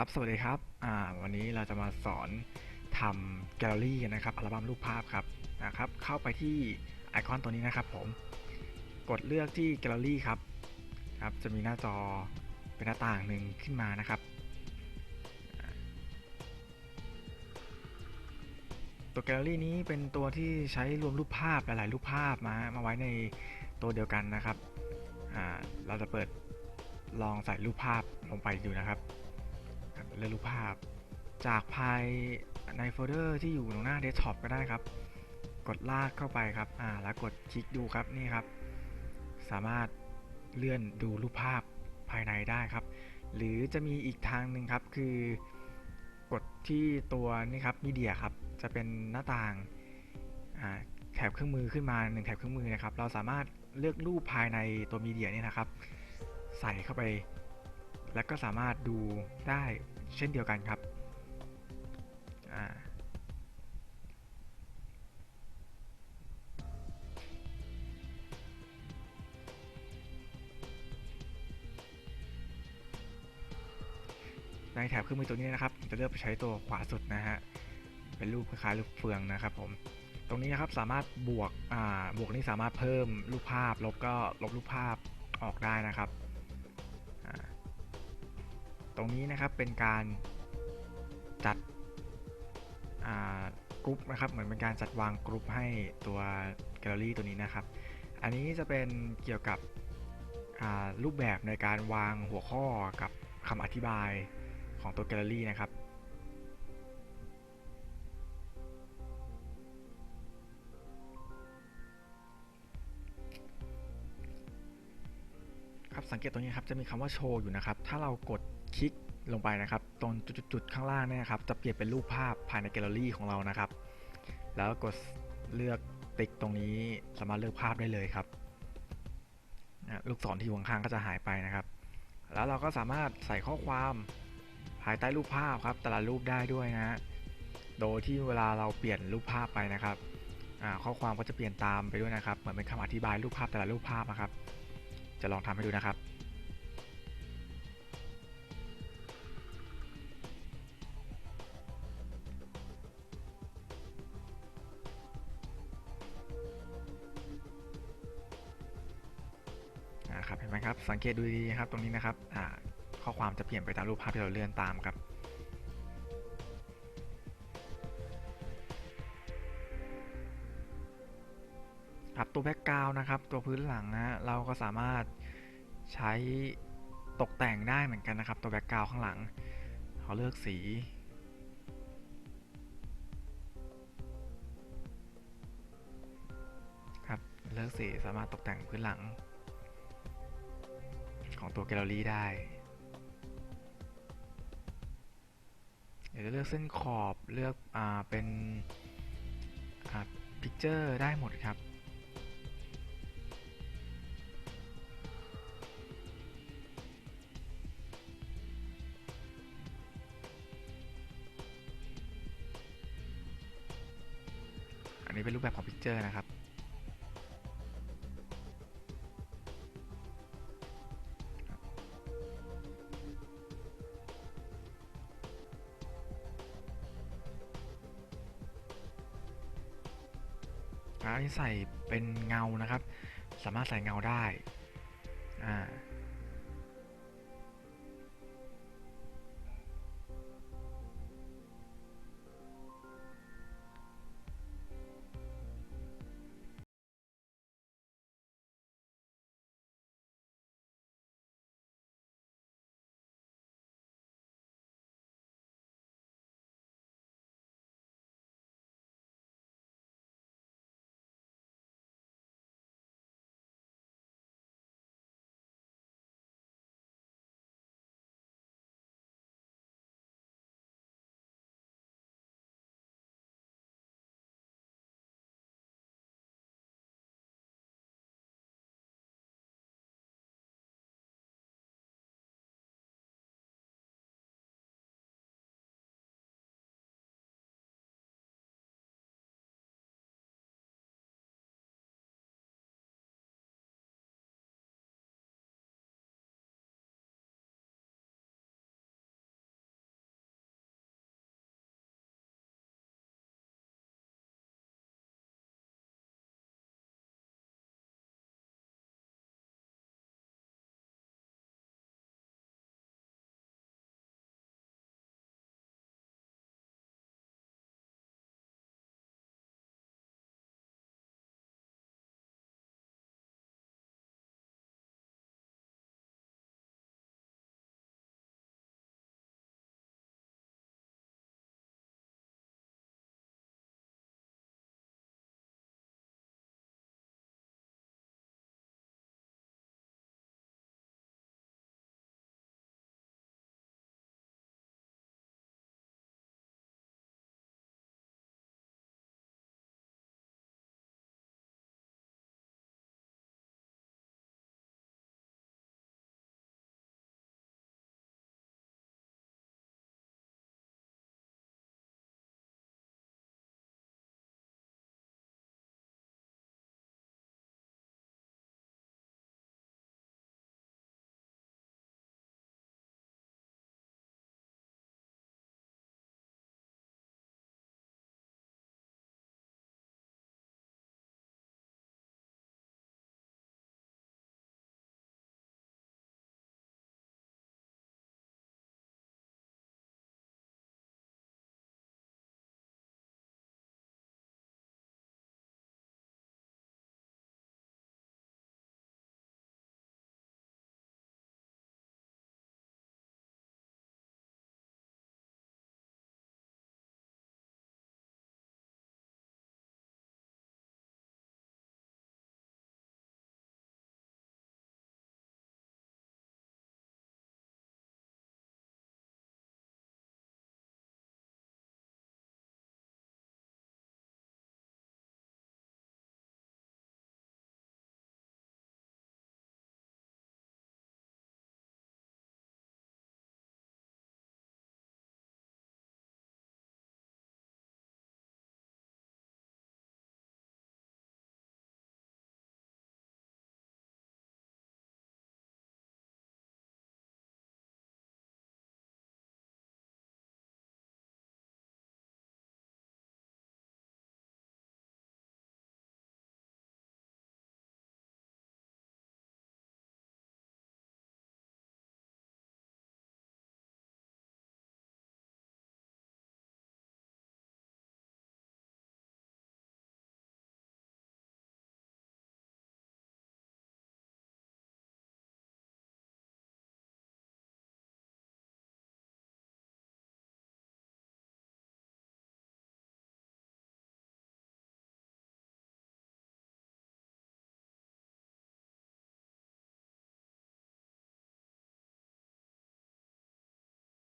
ครับ สวัสดีครับ อ่า วันนี้เราจะมาสอนทำแกลเลอรี่นนะครับ อัลบั้มรูปภาพครับ นะครับ เข้าไปที่ไอคอนตัวนี้นะครับผม กดเลือกที่แกลเลอรี่ครับ ครับ จะมีหน้าจอเป็นหน้าต่างหนึ่งขึ้นมานะครับ ตัวแกลเลอรี่นี้เป็นตัวที่ใช้รวมรูปภาพหลาย ๆ รูปภาพมา มาไว้ในตัวเดียวกันนะครับ อ่า เราจะเปิดลองใส่รูปภาพลงไปดูนะครับ ครับเลือรูปภาพ จากภายในโฟลเดอร์ที่อยู่ตรงหน้าเดสก์ท็อปก็ได้ครับ กดลากเข้าไปครับอ่าแล้วกดคลิกดูครับนี่ครับ สามารถเลื่อนดูรูปภาพภายในได้ครับ หรือจะมีอีกทางหนึ่งครับคือกดที่ตัวนี่ครับมีเดียครับจะเป็นหน้าต่างอ่าแถบเครื่องมือขึ้นมาหนึ่งแถบเครื่องมือนะครับ เราสามารถเลือกรูปภายในตัวมีเดียนี่นะครับ ใส่เข้าไป แล้วก็สามารถดูได้ เช่นเดียวกันครับในแถบเครื่องมือตัวนี้นะครับ จะเลือกไปใช้ตัวขวาสุดนะฮะ เป็นรูปคล้ายๆรูปเฟืองนะครับผม ตรงนี้นะครับสามารถบวก อ่า บวกนี้สามารถเพิ่มรูปภาพ ลบก็ลบรูปภาพออกได้นะครับ ตรงนี้นะครับเป็นการจัดกรุ๊ปนะครับเหมือนเป็นการจัดวางกรุ๊ปให้ตัวแกลเลอรี่ตัวนี้นะครับ อันนี้จะเป็นเกี่ยวกับรูปแบบในการวางหัวข้อกับคำอธิบายของตัวแกลเลอรี่นะครับครับสังเกตตรงนี้ครับจะมีคำว่าโชว์อยู่นะครับ ถ้าเรากด ลงไปนะครับ ตรงจุดๆข้างล่างเนี่ยครับจะเปลี่ยนเป็นรูปภาพภายในแกลเลอรี่ของเรานะครับ แล้วกดเลือกติ๊กตรงนี้สามารถเลือกภาพได้เลยครับลูกศรที่อยู่ข้างๆก็จะหายไปนะครับ แล้วเราก็สามารถใส่ข้อความภายใต้รูปภาพครับ แต่ละรูปได้ด้วยนะ โดยที่เวลาเราเปลี่ยนรูปภาพไปนะครับข้อความก็จะเปลี่ยนตามไปด้วยนะครับ เหมือนเป็นคำอธิบายรูปภาพแต่ละรูปภาพนะครับ จะลองทำให้ดูนะครับ นะครับ สังเกตดูดีๆครับ ตรงนี้นะครับข้อความจะเปลี่ยนไปตามรูปภาพที่เราเลื่อนตามครับครับตัวแบ็กกราวนะครับตัวพื้นหลังนะเราก็สามารถใช้ตกแต่งได้เหมือนกันนะครับ ตัวแบ็กกราวข้างหลังเขาเลือกสีครับเลือกสีสามารถตกแต่งพื้นหลัง ของตัวแกลเลอรี่ได้เดี๋ยวจะเลือกเส้นขอบเลือกอ่าเป็นอ่าพิกเจอร์ได้หมดครับอันนี้เป็นรูปแบบของพิกเจอร์นะครับ ใส่เป็นเงานะครับ สามารถใส่เงาได้อ่า